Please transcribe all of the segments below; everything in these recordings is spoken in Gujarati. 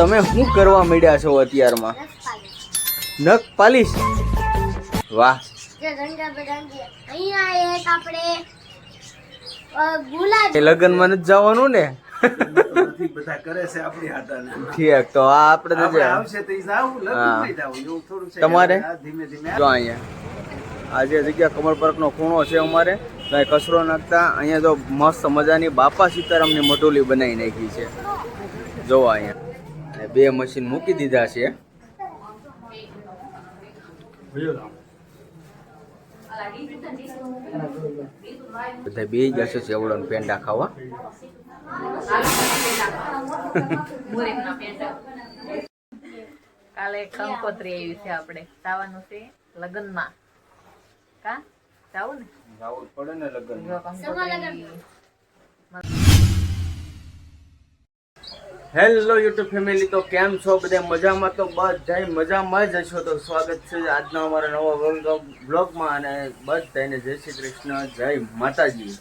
તમે શું કરવા માંડ્યા છો અત્યારમાં? નખ પાલીશ? વાહ. લગ્નમાં નથી જવાનું ને? બધા કરે છે આપણી હાટાને ઠીક તો આ આપણે તો આવશે તો જાવું હા. જાવું એવું થોડું છે. તમારે? ધીમે ધીમે જો અહીંયા. આ જે જગ્યા કમળપારકનો ખૂણો છે અમારે. તો અહીં કચરો નાખતા અહીંયા તો મસ્ત મજાની બાપા સીતારામની મટોલી બનાવી નાખી છે. જોવા અહીંયા. અને બે મશીન મૂકી દીધા છે. બધા બે જશે સેવડો ને પેંડા ખાવા. કાલે કંકોત્રી આવી છે આપણે. જવાનું છે લગ્નમાં. કા? જાવું ને? જવું પડે ને લગ્ન હેલો યુટ્યુબ ફેમિલી, તો કેમ છો? બધા મજામાં? તો બધા મજામાં જ છો તો સ્વાગત છે આજના અમારા નવા બ્લોગમાં અને બધાને જય શ્રી કૃષ્ણ, જય માતાજી.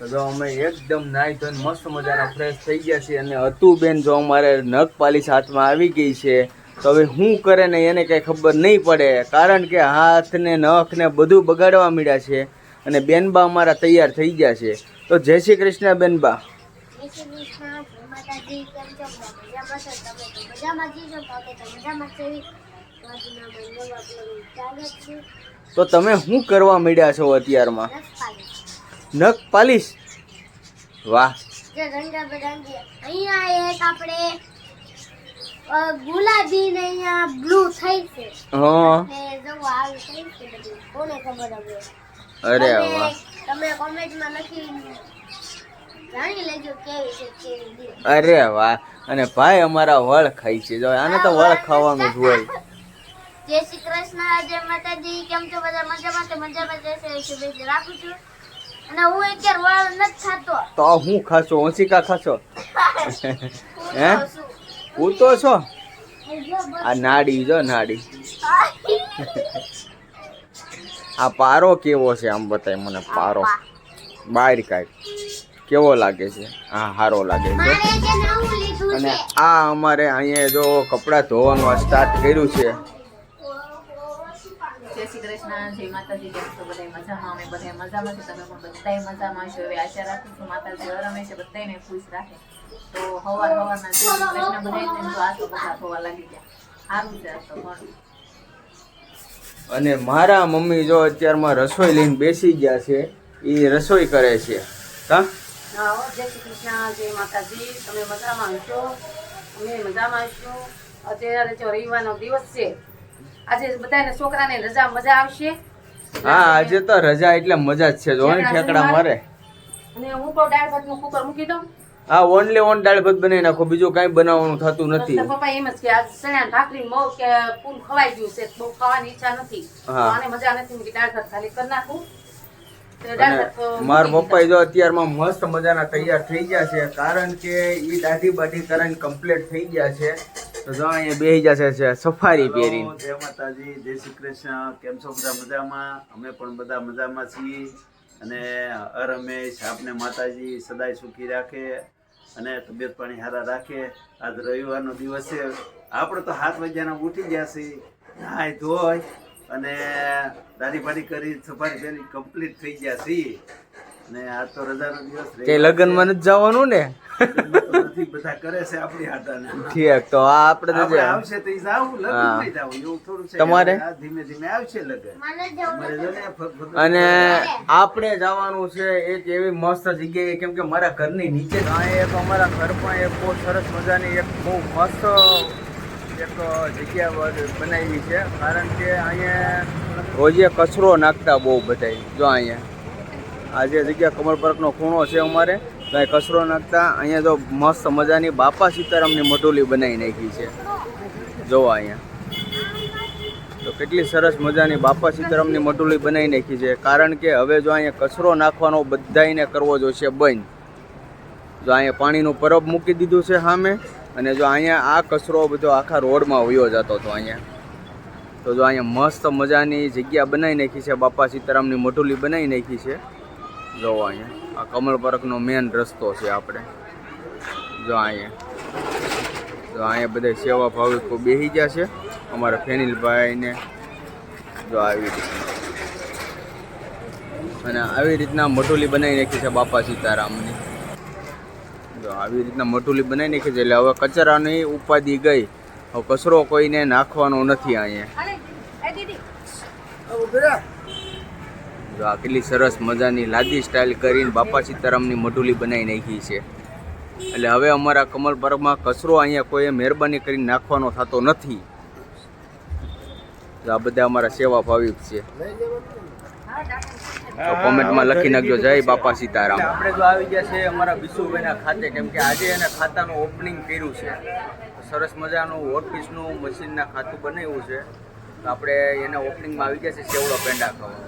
તો જો અમે એકદમ નાઈ ધોઈને મસ્ત મજાના ફ્રેશ થઈ ગયા છીએ અને અતુબેન જો અમારે નખ પાલીસ હાથમાં આવી ગઈ છે, તો હવે શું કરે ને એને કંઈ ખબર નહીં પડે, કારણ કે હાથને નખને બધું બગાડવા મળ્યા છે અને બેનબા અમારા તૈયાર થઈ ગયા છે. તો જય શ્રી કૃષ્ણ બેનબા. માતાજી કેમ છો મજામાં છો તમે તો મજામાં જ છો તો મજામાં છે. તો તમે શું કરવા માંડ્યા છો અત્યારમાં? નખ પાલીશ. વાહ. અહીંયા એક આપણે ગુલાબી ને અહીંયા બ્લુ થઈ છે. હા. કોને ખબર હવે? અરે વાહ. તમે કોમેન્ટમાં લખી જાણી લેજો કેવી છે કેવી નહીં. અરે વાહ. અને ભાઈ અમારા વળ ખાઈ છે. જો આને તો વળ ખાવાનું જ હોય. જય શ્રી કૃષ્ણ જય માતાજી. કેમ છો બધા મજામાં? તો મજામાં એવી શુભેચ્છા રાખું છું. અને હું અત્યારે વળ નથી ખાતો. તો હું ખાશો? ઓશિકા ખાશો? હે હું? તો છો? આ નાડી જો નાડી. આ પારો કેવો છે આમ બતાય મને પારો. બહાર કાઢ. કેવો લાગે છે? હા સારો લાગે છે. અને આ અમારે અહીંયા જો કપડાં ધોવાનું સ્ટાર્ટ કર્યું છે. જય શ્રી કૃષ્ણ જય માતાજી કેમ છો? બધા મજામાં? અમે બધા મજામાં છે તમે પણ બધાય મજામાં છો. એવી આશા રાખું છું માતાજી હર હંમેશા બધાયને ખુશ રાખે. તો હવાર હવારના જય શ્રી કૃષ્ણ બધાયને તો આ તો બધા થવા લાગી ગયા. સારું છે તો પણ અને મારા મમ્મી જો અત્યારમાં રસોઈ લઈને બેસી ગયા છે એ રસોઈ કરે છે. હા? હા જય શ્રી કૃષ્ણ જય માતાજી તમે મજામાં હશો? અમે મજામાં છું અત્યારે જો રવિવારનો દિવસ છે. આજે બધાને છોકરાને રજા મજા આવશે. હા આજે તો રજા એટલે મજા જ છે. જો ને ઠેકડા મારે. અને હું તો દાળ ભાતનું કુકર મૂકી દઉં. હા ઓનલી ઓન દાળ ભાત બનાવી નાખો. બીજું કાંઈ બનાવવાનું થતું નથી. પપ્પા એમ જ કે આજ સણા ભાખરી મગ કે પૂન ખવાઈ ગયું છે. બહુ ખાવાની ઈચ્છા નથી. હા. આને મજા નથી. કીધું દાળ ભાત ખાલી કરી નાખું. ભાત મારા પપ્પા જો. અત્યારમાં મસ્ત મજાના તૈયાર થઈ ગયા છે કારણ કે એ દાઢી બાઢી કરીને કમ્પ્લીટ થઈ ગયા છે. તો જો અહીંયા બેસી જશે છે સફારી પહેરી જય માતાજી જય શ્રી કૃષ્ણ. કેમ છો બધા મજામાં? અમે પણ બધા મજામાં છીએ. અને હર હંમેશ આપને માતાજી સદાય સુખી રાખે અને તબિયત પાણી સારા રાખે. આજ રવિવારનો દિવસ છે. આપણે તો સાત વાગ્યાના ઉઠી ગયા છીએ. નાય ધોઈ અને દાદી પાડી કરી સફારી પેલી કમ્પ્લીટ થઈ ગયા છીએ. ને આ તો રજાનો દિવસ કે લગ્નમાં નથી જવાનું ને? નથી બધા કરે છે આપણી હાટાને. ઠીક તો આ આપણે તો જે- આવશે તો ઈ જાવું લગ્ન. નહીં જાવું એવું થોડું છે. તમારે? ધીમે ધીમે આવશે લગ્ન. અને આપણે જવાનું છે એક એવી મસ્ત જગ્યાએ કેમ કે મારા ઘરની નીચે આ એક અમારા ઘરમાં એક બહુ સરસ મજાની એક બહુ મસ્ત એક જગ્યા બનાવી છે, કારણ કે અહીંયા રોજે કચરો નાખતા બહુ બધાય, જો અહીંયા. આ જે જગ્યા કમળ ખૂણો છે અમારે, તો કચરો નાખતા, અહીંયા જો મસ્ત મજાની બાપા સીતારામની મટોલી બનાવી નાખી છે. જોવા અહીંયા. તો કેટલી સરસ મજાની બાપા સીતારામની મટોલી બનાવી નાખી છે. કારણ કે હવે જો અહીંયા કચરો નાખવાનો બધાયને કરવો જોઈશે બંધ. જો અહીંયા પાણીનું પરબ મૂકી દીધું છે સામે અને જો અહીંયા આ કચરો બધો આખા રોડમાં વયો જતો હતો અહીંયા. તો જો અહીંયા મસ્ત મજાની જગ્યા બનાવી નાખી છે, બાપા સીતારામની મોટુલી બનાવી નાખી છે. જો અહીંયા, આ કમળ પાર્કનો મેન રસ્તો છે આપણે. જો અહીંયા જો અહીંયા બધા સેવા ભાવિકો બેસી ગયા છે. અમારા ફેનિલભાઈને જો આવી રીતના અને આવી રીતના મોટુલી બનાવી નાખી છે બાપા સીતારામની. જો આવી રીતના મટોલી બનાવી નાખી છે. એટલે હવે કચરાની ઉપાધિ ગઈ. હવે કચરો કોઈને નાખવાનો નથી અહીંયા. જો આ કેટલી સરસ મજાની લાદી સ્ટાઇલ કરીને બાપા સીતારામની મઢુલી બનાવી નાખી છે. એટલે હવે અમારા કમલ પાર્કમાં કચરો અહીંયા કોઈએ મહેરબાની કરીને નાખવાનો થતો નથી. તો આ બધા અમારા સેવા ભાવિક છે. તો કોમેન્ટમાં લખી નાખજો. જય બાપા સીતારામ. આપણે જો આવી ગયા છે અમારા વિશુભાઈના ખાતે કેમ કે આજે એને ખાતાનું ઓપનિંગ કર્યું છે. સરસ મજાનું ઓટપીસનું મશીનના ખાતું બનાવ્યું છે. તો આપણે એના ઓપનિંગમાં આવી ગયા છે સેવડો પેંડા ખાવા.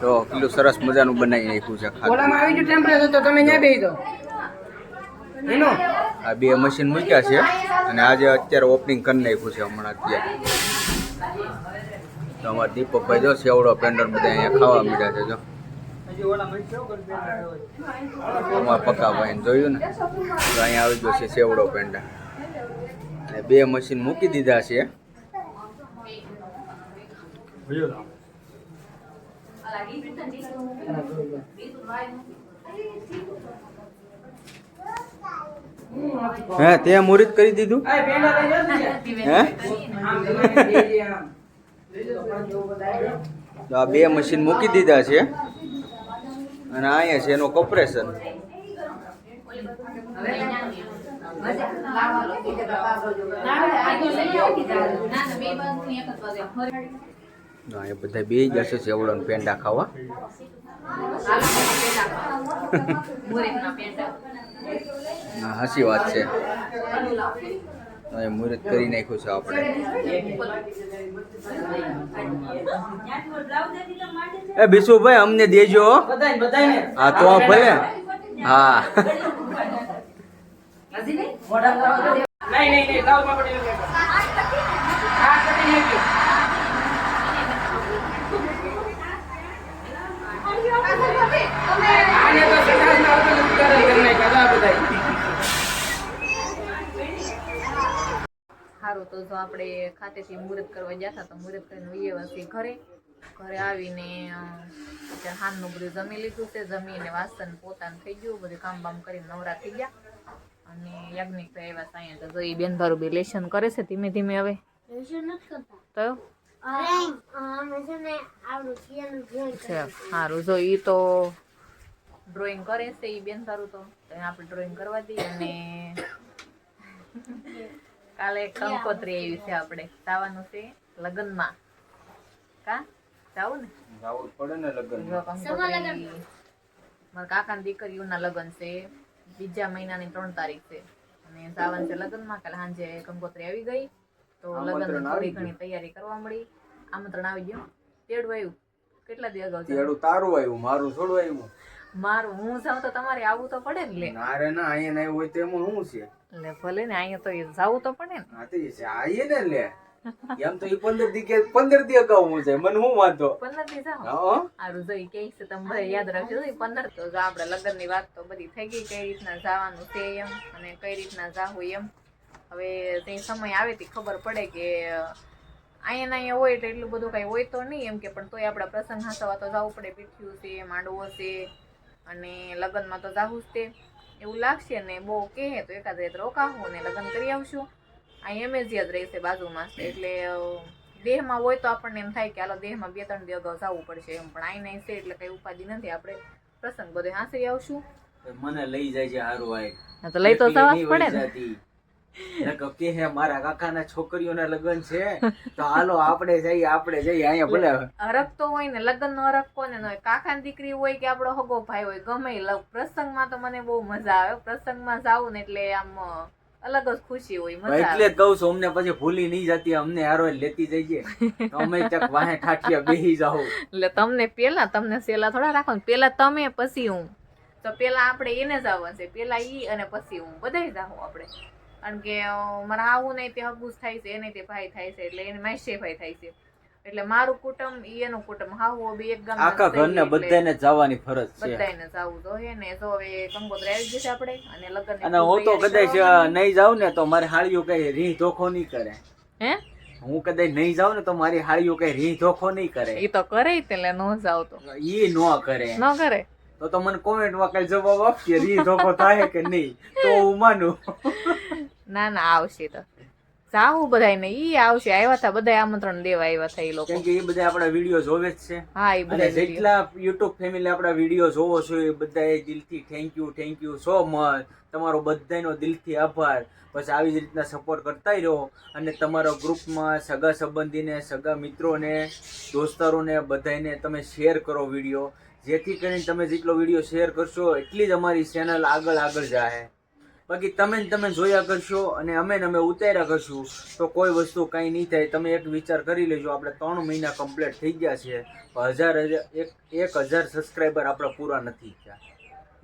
તો કેટલું સરસ મજાનું બનાવી નાખ્યું છે ખાતું. આવી ગયું ટેમ્પરેચર તો તમે ત્યાં બેસી દો આ બે મશીન મૂક્યા છે અને આજે અત્યારે ઓપનિંગ કરી નાખ્યું છે હમણાં અત્યારે. તો અમારા દીપકભાઈ જો સેવડો પેન્ડર બધા અહીંયા ખાવા મળ્યા છે જો. અમારા પક્કાભાઈ જોયું ને તો અહીંયા આવી ગયો છે સેવડો પેંડા. અને બે મશીન મૂકી દીધા છે. હે તે મુહૂર્ત કરી દીધું? આ પેંડા લઈ જાઓ ને. હે. તો આ બે મશીન મૂકી દીધા છે. અને અહીંયા છે એનું કમ્પ્રેશન એ બધા બે જશે સેવડો ને પેંડા ખાવા. હાસી વાત છે. હવે મુહૂર્ત કરી નાખ્યું છે આપણે એ બિશુભાઈ, અમને દેજો હો. તો ભલે હા. નહીં નહીં નહીં લાવો બાપા ટેલું લેજો. આ કટી નાખજો. આને તો સકાશના વગર નથી કરે, કરી નાખ્યા. જો આ બધાય. સારું તો જો આપણે ખાતેથી મુહૂર્ત કરવા ગયા હતા તો મુહૂર્ત કરીને વઈએ ઘરે. ઘરે આવીને હાનનું બધું જમી લીધું છે. જમીને વાસણ પોતાનું થઈ ગયું બધું કામ બામ કરીને નવરા થઈ ગયા. અને યાજ્ઞિક તો એવા સાંઈ તો જોઈ બેન ભારું બે લેશન કરે છે ધીમે ધીમે હવે. તો? સારું જો એ તો ડ્રોઈંગ કરે છે એ બેન સારું તો. આપણે ડ્રોઈંગ કરવા દઈએ અને કાલે કંકોત્રી આવી છે આપણે. જવાનું છે લગ્નમાં. કા? જાવું ને જવું પડે ને લગ્ન. મારા કાકાની દીકરીઓના લગ્ન છે. બીજા મહિનાની ત્રણ તારીખ છે. અને જવાનું છે લગ્નમાં. કાલે સાંજે કંકોત્રી આવી ગઈ. તો લગ્ન થોડી ઘણી તૈયારી કરવા મળી. આમંત્રણ આવી ગયું. તેડું આવ્યું. કેટલા દિવસ અગાઉ તેડું તારું આવ્યું મારું થોડું આવ્યું. મારું હું જાઉં તો તમારે આવવું તો પડે ને લે. ના ના અહીંયા નહીં હોય તો એમાં હું છે? લે ભલે ને અહીંયા તો જાવું તો પડે ને. હા તો એ છે. આઈએ ને લે. એમ તો એ પંદર દી કે પંદર દી અગાઉ હું છે. મને હું વાંધો? પંદર દી જાઓ હા સારું જો કે છે તમે બધા યાદ રાખજો. ઈ પંદર તો જો આપણે લગ્નની વાત તો બધી થઈ ગઈ. કઈ રીતના જવાનું છે એમ અને કઈ રીતના જાવું એમ. હવે તે સમય આવે તે ખબર પડે કે અહીંયા ને અહીંયા હોય એટલે એટલું બધું કઈ હોય તો નહીં એમ કે પણ તોય આપણા પ્રસંગ હાસવા તો જવું પડે. પીઠ્યું છે માંડવો છે અને લગ્નમાં તો જાવું જ તે. એવું લાગશે ને બહુ કહે તો એકાદ રાત રોકાવું ને લગ્ન કરી આવશું. અહીં એમ જ યાદ રહેશે બાજુમાં. એટલે દેહમાં હોય તો આપણને એમ થાય કે હાલો દેહમાં બે ત્રણ દિવસ અગાઉ જવું પડશે એમ. પણ આઈ નહીં છે એટલે કઈ ઉપાધિ નથી. આપણે પ્રસંગ બધે હાંસરી આવશું. મને લઈ જાય છે હારું આય. તો લઈ તો જવા પડે ને. કે હે મારા કાકાના છોકરીઓના લગ્ન છે? તો હાલો આપણે જઈએ આપણે જઈએ. અહીંયા ભલે હરકતો હોય ને લગ્ન નો હરકતો ને હોય? કાકાની દીકરી હોય કે આપણો હગો ભાઈ હોય ગમે લવ. પ્રસંગમાં તો મને બહુ મજા આવે. પ્રસંગમાં જાવું ને એટલે આમ અલગ જ ખુશી હોય મજા એટલે જ કહું છું અમને પછી ભૂલી નહીં જતી અમને હારો લેતી જઈએ. અમે ચક વાહે ઠાઠિયા બેહી જાવ એટલે તમને પેલા તમને સેલા થોડા રાખો ને પેલા તમે પછી હું. તો પેલા આપણે એને જ આવવાનું છે પેલા ઈ અને પછી હું. બધાય જાઉં આપણે. કારણ કે મારે આવું નહીં તે હગુસ થાય છે એને તે ભાઈ થાય છે એટલે એને માસે ભાઈ થાય છે. એટલે મારું કુટુંબ ઈ એનું કુટુંબ. હાહુ બી એક ગામ આખા ઘરને બધાને જવાની ફરજ છે. બધાને જાવું હે ને તો હવે કંકોત્રી આવી જશે આપણે અને લગ્ન અને હું તો કદાચ નહીં જાઉં ને તો મારે હાળીઓ કઈ રી ધોખો નહીં કરે. હે? હું કદાચ નહીં જાઉં ને તો મારી હાળીઓ કઈ રી ધોખો નહીં કરે. ઈ તો કરે જ એટલે નો જાવ તો. ઈ નો કરે. ન કરે? તો તો મને કોમેન્ટમાં કઈ જવાબ આપશે રી ધોખો થાય કે નહીં? તો હું માનું. ના ના આવશે તો. જાવું બધાય ઈ આવશે. આવ્યા હતા બધા આમંત્રણ દેવા આવ્યા હતા એ લોકો. કેમ કે એ બધા આપણા વીડિયો જોવે જ છે. હા એ બધા જેટલા યુટ્યુબ ફેમિલી આપણા વીડિયો જોવો છો એ બધાએ દિલથી thank you thank you so much તમારો બધાનો દિલથી આભાર. બસ આવી જ રીતના સપોર્ટ કરતા રહો. અને તમારા ગ્રુપમાં સગા સંબંધીને સગા મિત્રોને દોસ્તારોને બધાને તમે શેર કરો વીડિયો. જેથી કરીને તમે જેટલો વીડિયો શેર કરશો એટલી જ અમારી ચેનલ આગળ આગળ જાય બાકી તમે તમે જોયા કરશો અને અમે અમે ઉતાર્યા કરશું, તો કોઈ વસ્તુ કાંઈ નહીં થાય. તમે એક વિચાર કરી લેજો, આપણે ત્રણ મહિના કમ્પ્લીટ થઈ ગયા છે. હજાર હજાર એક એક હજાર સબસ્ક્રાઈબર આપણા પૂરા નથી થયા.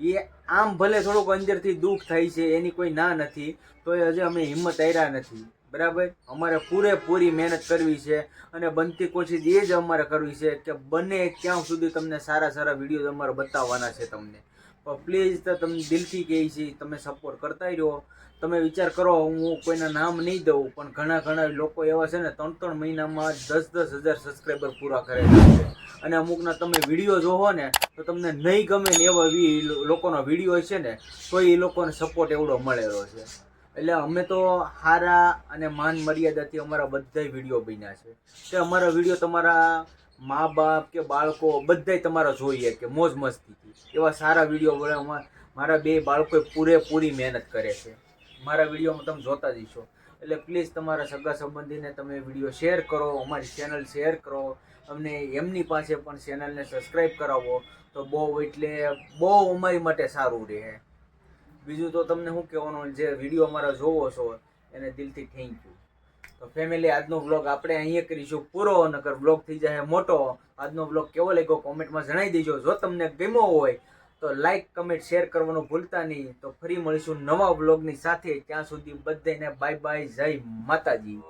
એ આમ ભલે થોડુંક અંદરથી દુઃખ થાય છે, એની કોઈ ના નથી તો એ હજી અમે હિંમત આવ્યા નથી. બરાબર? અમારે પૂરેપૂરી મહેનત કરવી છે અને બનતી કોશિશ એ જ અમારે કરવી છે કે બને ત્યાં સુધી તમને સારા સારા વીડિયો અમારે બતાવવાના છે તમને. પ્લીઝ તો તમને દિલથી કહે છે, તમે સપોર્ટ કરતા રહો. તમે વિચાર કરો, હું કોઈના નામ નહીં દઉં, પણ ઘણા ઘણા લોકો એવા છે ને, ત્રણ ત્રણ મહિનામાં દસ દસ હજાર સબસ્ક્રાઈબર પૂરા કરે છે. અને અમુકના તમે વીડિયો જોવો ને, તો તમને નહીં ગમે ને એવા લોકોનો વીડિયો છે ને, તો એ લોકોને સપોર્ટ એવડો મળેલો છે. એટલે અમે તો હારા અને માન મર્યાદાથી અમારા બધાય વીડિયો બન્યા છે. કે અમારા વીડિયો તમારા મા બાપ કે બાળકો બધાય તમારા જોઈએ કે મોજ મસ્તીથી. એવા સારા વીડિયો મારા બે બાળકોએ પૂરેપૂરી મહેનત કરે છે. મારા વિડીયોમાં તમે જોતા જઈશો એટલે પ્લીઝ તમારા સગા સંબંધીને તમે વીડિયો શેર કરો, અમારી ચેનલ શેર કરો. અમને એમની પાસે પણ ચેનલને સબસ્ક્રાઈબ કરાવો. તો બહુ એટલે બહુ અમારી માટે સારું રહે. બીજું તો તમને શું કહેવાનું, જે વીડિયો અમારા જોવો છો, એને દિલથી થેન્ક યુ તો ફેમિલી આજનો વ્લોગ આપણે અહીંયા કરીશું પૂરો, નકર વ્લોગ થઈ જાય મોટો. આજનો વ્લોગ કેવો લાગ્યો કોમેન્ટમાં જણાવી દેજો. જો તમને ગમ્યો હોય, તો લાઈક કમેન્ટ શેર કરવાનું ભૂલતા નહીં. તો ફરી મળીશું નવા વ્લોગની સાથે. ત્યાં સુધી બધાને બાય બાય જય માતાજી.